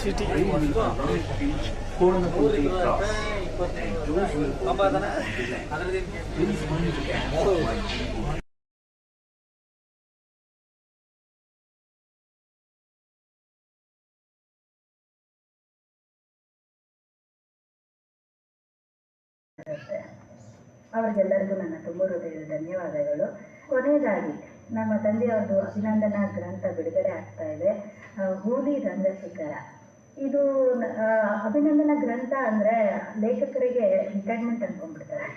City ಅವರಿಗೆಲ್ಲರಿಗೂ ನನ್ನ ತುಂಬ ಹೃದಯದ ಧನ್ಯವಾದಗಳು. ಕೊನೆಯದಾಗಿ ನಮ್ಮ ತಂದೆಯವ್ರದ್ದು ಅಭಿನಂದನಾ ಗ್ರಂಥ ಬಿಡುಗಡೆ ಆಗ್ತಾ ಇದೆ. ಹೋಲಿ ರಂಗಶಿಖರ. ಇದು ಅಭಿನಂದನಾ ಗ್ರಂಥ ಅಂದರೆ ಲೇಖಕರಿಗೆ ರಿಟೈರ್ಮೆಂಟ್ ಅನ್ಕೊಂಡ್ಬಿಡ್ತಾರೆ.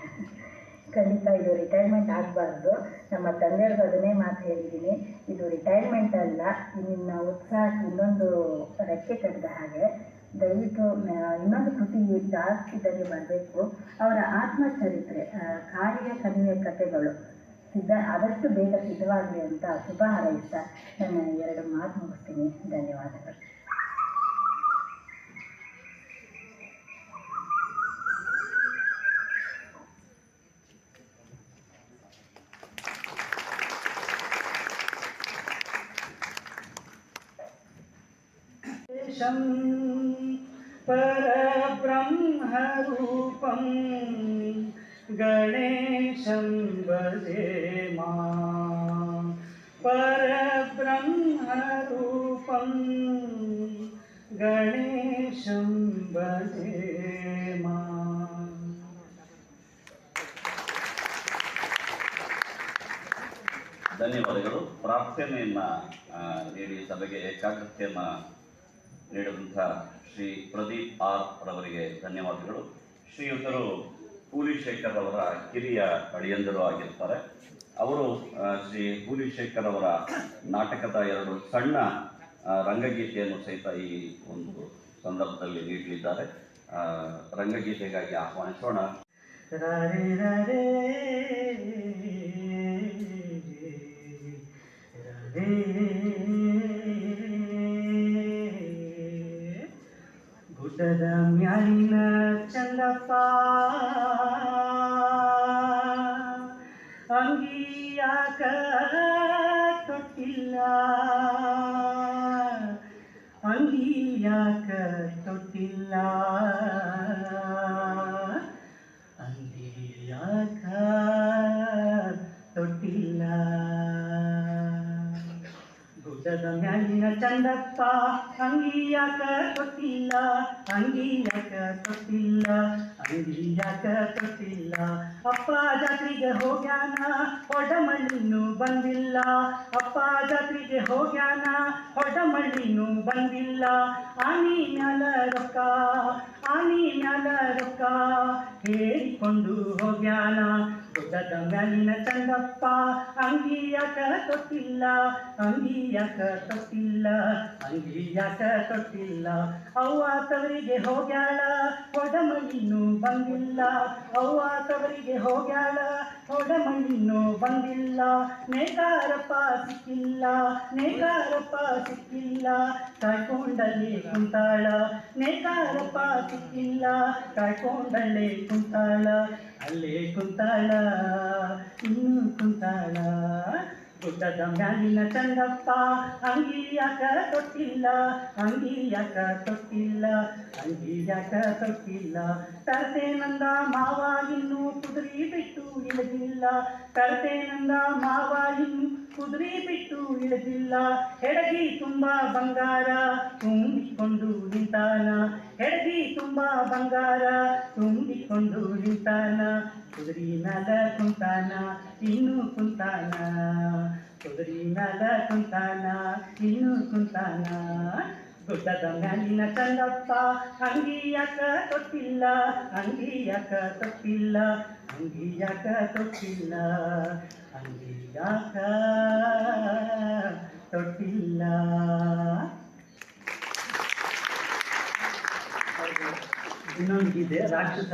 ಖಂಡಿತ ಇದು ರಿಟೈರ್ಮೆಂಟ್ ಆಗಬಾರ್ದು. ನಮ್ಮ ತಂದೆಯವ್ರಿಗೆ ಅದನ್ನೇ ಮಾತು ಹೇಳಿದ್ದೀನಿ. ಇದು ರಿಟೈರ್ಮೆಂಟ್ ಅಲ್ಲ ನಿಮ್ಮ ಉತ್ಸಾಹಕ್ಕೆ ಇನ್ನೊಂದು ರೆಕ್ಕೆ ಕಟ್ಟಿದ ಹಾಗೆ. ದಯವಿಟ್ಟು ಇನ್ನೊಂದು ಕೃತಿ ಜಾಸ್ತಿ ಬರಬೇಕು ಅವರ ಆತ್ಮಚರಿತ್ರೆ ಕಾರ್ಯ ಕನ್ಯೆ ಕಥೆಗಳು ಸಿದ್ಧ ಆದಷ್ಟು ಬೇಗ ಸಿದ್ಧವಾಗಲಿ ಅಂತ ಶುಭ ಹಾರೈಸ್ತಾ ನನ್ನ ಎರಡು ಮಾತು ಮುಗಿಸ್ತೀನಿ ಧನ್ಯವಾದಗಳು शं परब्रह्मरूपं गणेशं भजे मा परब्रह्मरूपं गणेशं भजे मा ಧನ್ಯವಾದಗಳು ಪ್ರಾರ್ಥನೆಯನ್ನ ಆ, ನೀಡಿ ಸಭೆಗೆ ಏಕಾಗ್ರತೆಯನ್ನ ನೀಡಿದಂಥ ಶ್ರೀ ಪ್ರದೀಪ್ ಆರ್ ರವರಿಗೆ ಧನ್ಯವಾದಗಳು ಶ್ರೀಯುತರು ಪೂಲಿಶೇಖರ್ ಅವರ ಕಿರಿಯ ಅಳಿಯಂದರು ಆಗಿರ್ತಾರೆ. ಅವರು ಶ್ರೀ ಪೂಲಿಶೇಖರ್ ಅವರ ನಾಟಕದ ಎರಡು ಸಣ್ಣ ರಂಗಗೀತೆಯನ್ನು ಸಹಿತ ಈ ಒಂದು ಸಂದರ್ಭದಲ್ಲಿ ನೀಡಲಿದ್ದಾರೆ. ರಂಗಗೀತೆಗಾಗಿ ಆಹ್ವಾನಿಸೋಣ. ತೊಟ್ಟಿಲ್ಲ ಗುಡ್ಡದ ಮ್ಯಾಲಿನ ಚಂದಪ್ಪ ಅಂಗಿಯಾಕ ತೊಟ್ಟಿಲ್ಲ ಅಂಗಿಯಾಕ ತೊಟ್ಟಿಲ್ಲ ಅಂಗಿಯಾಕ ತೊಟ್ಟಿಲ್ಲ ಅಪ್ಪ ಜಾತ್ರೆಗೆ ಹೋಗ್ಯಾನ ಹೊಡಮಳ್ಳಿನೂ ಬಂದಿಲ್ಲ ಅಪ್ಪ ಜಾತ್ರೆಗೆ ಹೋಗ್ಯಾನ ಹೊಡಮಳ್ಳಿನೂ ಬಂದಿಲ್ಲ ಆನಿ ಮ್ಯಾಲ ರೊಕ್ಕ ಆನಿ ರೊಕ್ಕ ಹೇಳಿಕೊಂಡು ಹೋಗ್ಯಾನ. ಗುಡ್ಡದ ಮ್ಯಾಲಿನ ಚಂದಪ್ಪ ಅಂಗಿಯಾಕ ತೊಟ್ಟಿಲ್ಲ? ಅಂಗಿಯಾಕ ತೊಟ್ಟಿಲ್ಲ? ಅಂಗಿಯಾಕ ತೊಟ್ಟಿಲ್ಲ? ಅವ್ವ ತವರಿಗೆ ಹೋಗ್ಯಾಳ ಹೊಡಮಳಿನೂ ಬಂದಿಲ್ಲ. ಅವ್ವ ತವರಿಗೆ ಹೋಗ್ಯಾಳ ಹೊಡಮಳಿನೂ ಬಂದಿಲ್ಲ ನೇಕಾರಪ್ಪ ಸಿಕ್ಕಿಲ್ಲ ನೇಕಾರಪ್ಪ ಸಿಕ್ಕಿಲ್ಲ ಕಾಯ್ಕೊಂಡಲ್ಲಿ ಕುಂತಾಳ ನೇಕಾರಪ್ಪ ಸಿಕ್ಕಿಲ್ಲ ಕಾಯ್ಕೊಂಡಲ್ಲೇ ಕುಂತಾಳ, ಅಲ್ಲೇ ಕುಂತಾಳ, ಇನ್ನೂ ಕುಂತಾಳ. ಗುಡ್ಡದ ಮ್ಯಾಲಿನ ಚಂದಪ್ಪ ಅಂಗಿಯಾಕ ತೊಟ್ಟಿಲ್ಲ? ಅಂಗಿಯಾಕ ತೊಟ್ಟಿಲ್ಲ? ಅಂಗಿಯಾಕ ತೊಟ್ಟಿಲ್ಲ? ತರ್ತೇನಂದ ಮಾವ ಇನ್ನೂ ಕುದುರಿ ಬಿಟ್ಟು ಇಳಿದಿಲ್ಲ. ತರ್ತೇನಂದ ಮಾವ ಇನ್ನು ಕುದುರಿ ಬಿಟ್ಟು ಇಳಿದಿಲ್ಲ. ಹೆಡಗಿ ತುಂಬಾ ಬಂಗಾರ, ತುಂಬಿಕೊಂಡು ನಿಂತಾನ. ಹೆಡಗಿ ತುಂಬಾ ಬಂಗಾರ, ತುಂಬಿಕೊಂಡು ನಿಂತಾನ. ಕುದುರಿ ಮ್ಯಾಲ ಕುಂತಾನ, ಇನ್ನು ಕುಂತಾನ. ಕುದುರಿ ಮ್ಯಾಲ ಕುಂತಾನ, ಇನ್ನು ಕುಂತಾನ. ಗುಡ್ಡದ ಮ್ಯಾಲಿನ ಕಣ್ಣಪ್ಪ ಅಂಗಿಯಾಕ ತೊಟ್ಟಿಲ್ಲ ಅಂಗಿಯಾಕ ತೊಟ್ಟಿಲ್ಲ ಅಂಗಿಯಾಕ ತೊಟ್ಟಿಲ್ಲ ಅಂಗಿಯಾಕ ತೊಟ್ಟಿಲ್ಲ. ಇನ್ನೊಂದಿದೆ ರಾಕ್ಷಸ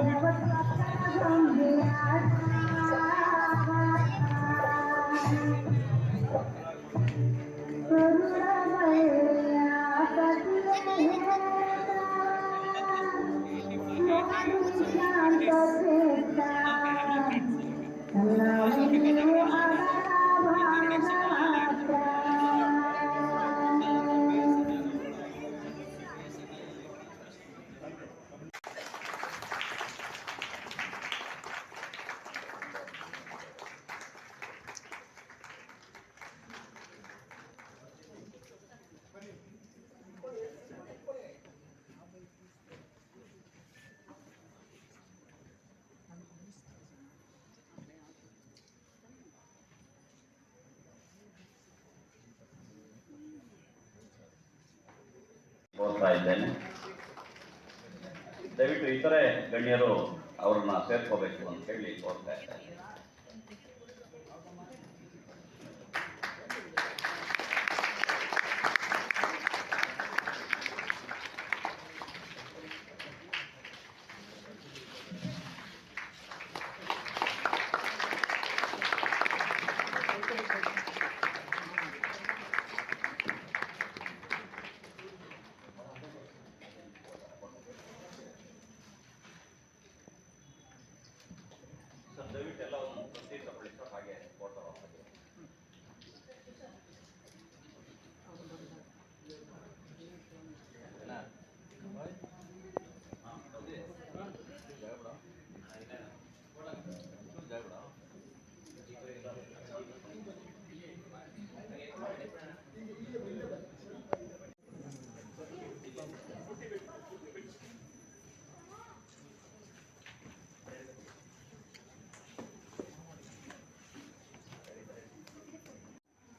Gracias. ಕೋರ್ತಾ ಇದ್ದೇನೆ. ದಯವಿಟ್ಟು ಇತರೆ ಗಣ್ಯರು ಅವರನ್ನ ಸೇರ್ಕೋಬೇಕು ಅಂತ ಹೇಳಿ ಕೋರ್ತಾ ಇದ್ದೇನೆ.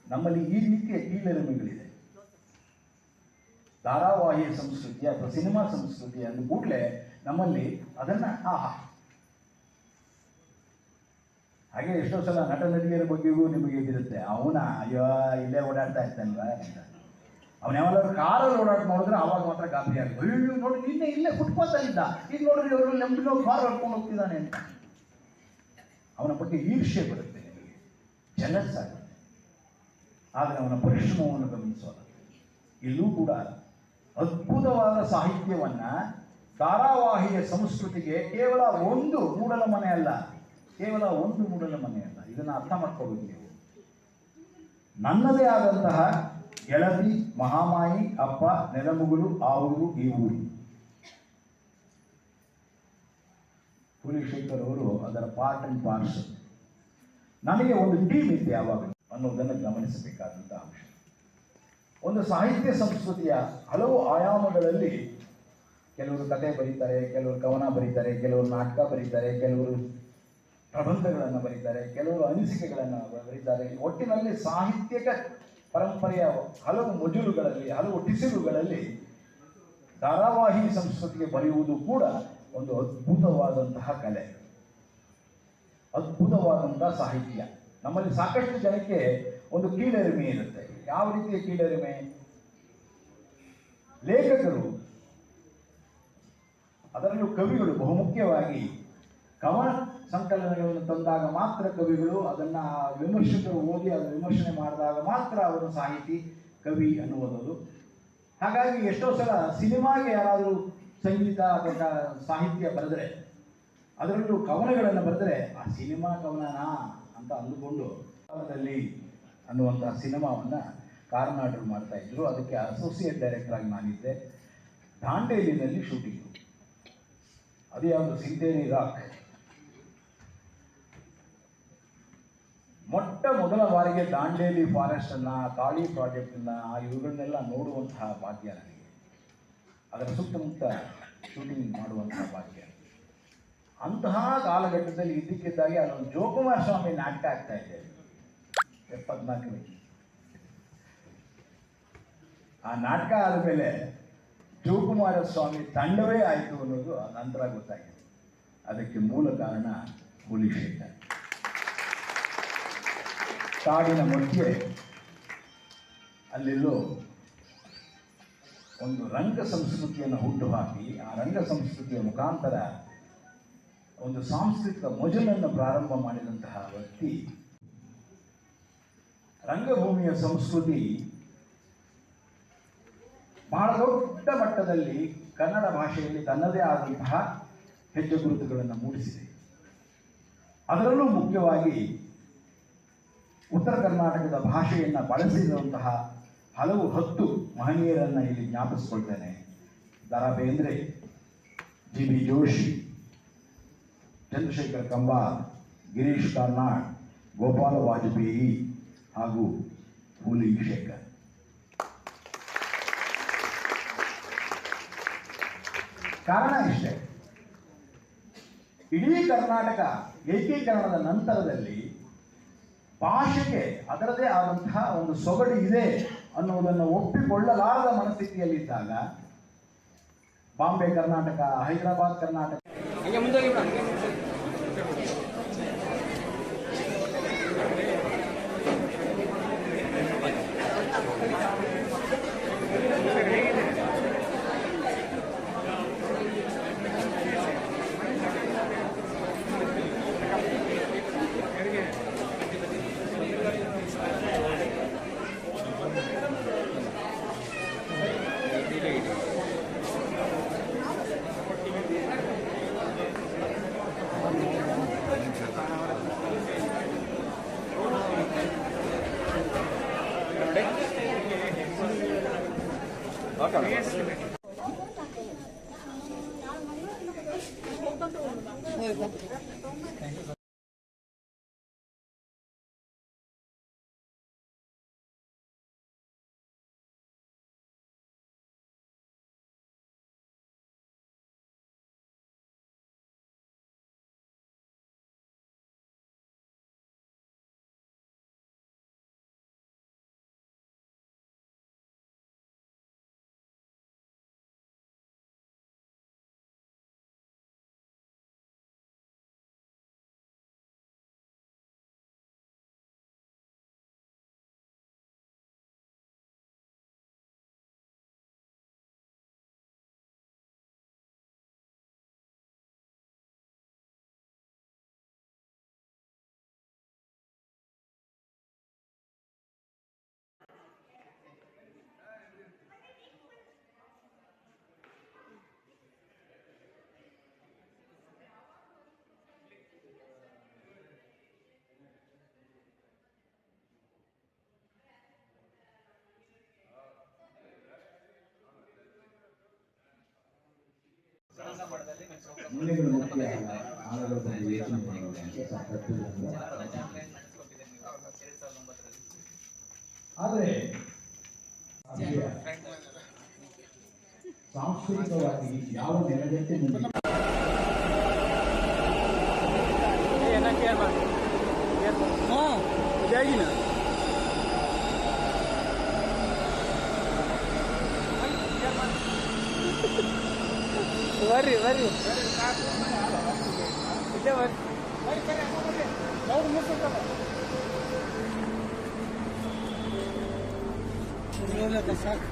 ನಮ್ಮಲ್ಲಿ ಈ ರೀತಿಯ ಕೀಳರಿಮೆಗಳಿದೆ ಧಾರಾವಾಹಿ ಸಂಸ್ಕೃತಿ ಅಥವಾ ಸಿನಿಮಾ ಸಂಸ್ಕೃತಿ ಅಂದ ಕೂಡಲೇ ನಮ್ಮಲ್ಲಿ ಅದನ್ನ ಆ ಹಾಗೆ ಎಷ್ಟೋ ಸಲ ನಟ ನಟಿಯರ ಬಗ್ಗೆಗೂ ನಿಮಗೆ ಇದಿರುತ್ತೆ. ಅವನ, ಅಯ್ಯೋ, ಇಲ್ಲೇ ಓಡಾಡ್ತಾ ಇರ್ತಾನಲ್ಲ ಅಂತ. ಅವನ ಯಾವಾಗಲೂ ಕಾರಲ್ಲಿ ಓಡಾಟ ನೋಡಿದ್ರೆ ಅವಾಗ ಮಾತ್ರ ಗಾಬರಿ ಆಗುತ್ತೆ. ಅಯ್ಯೋ ನೋಡಿ, ನಿನ್ನೆ ಇಲ್ಲೇ ಫುಟ್ಪಾತಲ್ಲಿದ್ದ ಈಗ ನೋಡಿದ್ರೆ ಇವರು ನೆಮ್ಮದಿನೋ ಕಾರ್ ಹರ್ಕೊಂಡು ಹೋಗ್ತಿದ್ದಾನೆ ಅವನ ಬಗ್ಗೆ ಈರ್ಷ್ಯೆ ಬರುತ್ತೆ ನಿಮಗೆ. ಜಲಸ್ ಆದರೆ ಅವನ ಪರಿಶ್ರಮವನ್ನು ಗಮನಿಸೋಣ ಇಲ್ಲೂ ಕೂಡ ಅದ್ಭುತವಾದ ಸಾಹಿತ್ಯವನ್ನ ಧಾರಾವಾಹಿಯ ಸಂಸ್ಕೃತಿಗೆ ಕೇವಲ ಒಂದು ಮೂಡಲ ಮನೆ ಅಲ್ಲ, ಕೇವಲ ಒಂದು ಮೂಡಲ ಮನೆ ಅಲ್ಲ. ಇದನ್ನು ಅರ್ಥ ಮಾಡ್ಕೋಬೇಕು ನೀವು. ನನ್ನದೇ ಆದಂತಹ ಗೆಳತಿ, ಮಹಾಮಾಯಿ, ಅಪ್ಪ ನೆಲಮುಗುಳು ಆ ಊರು ಈ ಊರು ಪುಲಿಶೇಖರ್ ಅವರು ಅದರ ಪಾರ್ಟ್ ಅಂಡ್ ಪಾರ್ಟ್ಸ್ ನನಗೆ ಒಂದು ಟೀಮ್ ಇದೆ ಯಾವಾಗ ಅನ್ನೋದನ್ನು ಗಮನಿಸಬೇಕಾದಂಥ ಅಂಶ. ಒಂದು ಸಾಹಿತ್ಯ ಸಂಸ್ಕೃತಿಯ ಹಲವು ಆಯಾಮಗಳಲ್ಲಿ ಕೆಲವರು ಕತೆ ಬರೀತಾರೆ, ಕೆಲವರು ಕವನ ಬರೀತಾರೆ, ಕೆಲವರು ನಾಟಕ ಬರೀತಾರೆ, ಕೆಲವರು ಪ್ರಬಂಧಗಳನ್ನು ಬರೀತಾರೆ, ಕೆಲವರು ಅನಿಸಿಕೆಗಳನ್ನು ಬರೀತಾರೆ. ಒಟ್ಟಿನಲ್ಲಿ ಸಾಹಿತ್ಯಕ ಪರಂಪರೆಯ ಹಲವು ಮಜುಲುಗಳಲ್ಲಿ, ಹಲವು ಟಿಸಿಲುಗಳಲ್ಲಿ ಧಾರಾವಾಹಿ ಸಂಸ್ಕೃತಿಗೆ ಬರೆಯುವುದು ಕೂಡ ಒಂದು ಅದ್ಭುತವಾದಂತಹ ಕಲೆ. ಅದ್ಭುತವಾದಂತಹ ಸಾಹಿತ್ಯ. ನಮ್ಮಲ್ಲಿ ಸಾಕಷ್ಟು ಜನಕ್ಕೆ ಒಂದು ಕೀಳರಿಮೆ ಇರುತ್ತೆ. ಯಾವ ರೀತಿಯ ಕೀಳರಿಮೆ? ಲೇಖಕರು, ಅದರಲ್ಲೂ ಕವಿಗಳು ಬಹುಮುಖ್ಯವಾಗಿ ಕವನ ಸಂಕಲನಗಳನ್ನು ತಂದಾಗ ಮಾತ್ರ ಕವಿಗಳು ಅದನ್ನ ವಿಮರ್ಶಕರು ಓದಿ ಅದನ್ನು ವಿಮರ್ಶನೆ ಮಾಡಿದಾಗ ಮಾತ್ರ ಅವರು ಸಾಹಿತಿ, ಕವಿ ಅನ್ನುವಂಥದ್ದು ಹಾಗಾಗಿ ಎಷ್ಟೋ ಸಲ ಸಿನಿಮಾಗೆ ಯಾರಾದರೂ ಸಂಗೀತ ಅಥವಾ ಸಾಹಿತ್ಯ ಬರೆದರೆ, ಅದರಲ್ಲೂ ಕವನಗಳನ್ನು ಬರೆದರೆ, ಆ ಸಿನಿಮಾ ಕವನನಾ? ಅಂತ ಅಂದುಕೊಂಡು ಕಾಲದಲ್ಲಿ ಅನ್ನುವಂಥ ಸಿನಿಮಾವನ್ನ ಕಾರ್ನಾಡರು ಮಾಡ್ತಾ ಇದ್ರು. ಅದಕ್ಕೆ ಅಸೋಸಿಯೇಟ್ ಡೈರೆಕ್ಟರ್ ಆಗಿ ನಾನಿದ್ದೆ. ದಾಂಡೇಲಿನಲ್ಲಿ ಶೂಟಿಂಗು ಅದು ಯಾವುದು? ಸಿಂಧೇರಿ ರಾಕ್ ಮೊಟ್ಟ ಮೊದಲ ಬಾರಿಗೆ ದಾಂಡೇಲಿ ಫಾರೆಸ್ಟ್ ಅನ್ನ ಕಾಳಿ ಪ್ರಾಜೆಕ್ಟ್ ಅನ್ನ ಇವುಗಳನ್ನೆಲ್ಲ ನೋಡುವಂತಹ ಭಾಗ್ಯ ನನಗೆ. ಅದರ ಸುತ್ತಮುತ್ತ ಶೂಟಿಂಗ್ ಮಾಡುವಂತಹ ಭಾಗ್ಯ. ಅಂತಹ ಕಾಲಘಟ್ಟದಲ್ಲಿ ಇದ್ದಕ್ಕಿದ್ದಾಗೆ ಅಲ್ಲೊಂದು ಜೋಕುಮಾರ ಸ್ವಾಮಿ ನಾಟಕ ಆಗ್ತಾ ಇದೆ. ಎಪ್ಪತ್ನಾಲ್ಕನೇ. ಆ ನಾಟಕ ಆದಮೇಲೆ ಜೋಕುಮಾರ ಸ್ವಾಮಿ ತಂಡವೇ ಆಯಿತು ಅನ್ನೋದು ನಂತರ ಗೊತ್ತಾಗಿದೆ. ಅದಕ್ಕೆ ಮೂಲ ಕಾರಣ ಹುಲಿಶೇಖರ್ ಕಾಡಿನ ಮಧ್ಯೆ ಅಲ್ಲೆಲ್ಲೋ ಒಂದು ರಂಗ ಸಂಸ್ಕೃತಿಯನ್ನು ಹುಟ್ಟುಹಾಕಿ ಆ ರಂಗ ಸಂಸ್ಕೃತಿಯ ಮುಖಾಂತರ ಒಂದು ಸಾಂಸ್ಕೃತಿಕ ಮೊಜಲನ್ನು ಪ್ರಾರಂಭ ಮಾಡಿದಂತಹ ವ್ಯಕ್ತಿ, ರಂಗಭೂಮಿಯ ಸಂಸ್ಕೃತಿ ಬಹಳ ದೊಡ್ಡ ಮಟ್ಟದಲ್ಲಿ ಕನ್ನಡ ಭಾಷೆಯಲ್ಲಿ ತನ್ನದೇ ಆದಂತಹ ಹೆಜ್ಜೆ ಗುರುತುಗಳನ್ನು ಮೂಡಿಸಿದೆ. ಅದರಲ್ಲೂ ಮುಖ್ಯವಾಗಿ ಉತ್ತರ ಕರ್ನಾಟಕದ ಭಾಷೆಯನ್ನು ಬಳಸಿದಂತಹ ಹಲವು ಹತ್ತು ಮಹನೀಯರನ್ನು ಇಲ್ಲಿ ಜ್ಞಾಪಿಸ್ಕೊಳ್ತೇನೆ. Da Ra Bendre G B Joshi. Chandrashekhar Kambar Girish Karnad Gopala Vajpayee ಹಾಗೂ ಹುಲಿ ಶೇಖರ್. ಕಾರಣ ಇಷ್ಟೇ. ಇಡೀ ಕರ್ನಾಟಕ ಏಕೀಕರಣದ ನಂತರದಲ್ಲಿ ಭಾಷೆಗೆ ಅದರದೇ ಆದಂತಹ ಒಂದು ಸೊಗಡು ಇದೆ ಅನ್ನುವುದನ್ನು ಒಪ್ಪಿಕೊಳ್ಳಲಾರದ ಮನಸ್ಥಿತಿಯಲ್ಲಿದ್ದಾಗ ಬಾಂಬೆ ಕರ್ನಾಟಕ, ಹೈದರಾಬಾದ್ ಕರ್ನಾಟಕ. pra. ಮೂಲೆಗಳು ಮುಖ್ಯ ಅಲ್ಲ ಆದರೆ ಸಾಂಸ್ಕೃತಿಕವಾಗಿ ಯಾವ ನೆಲಗಟ್ಟೆ ಮುಂದೆ ಬರ್ರಿ ಬರ್ರಿ ಇಲ್ಲೇ ಬರ್ರಿ ಸಾಕು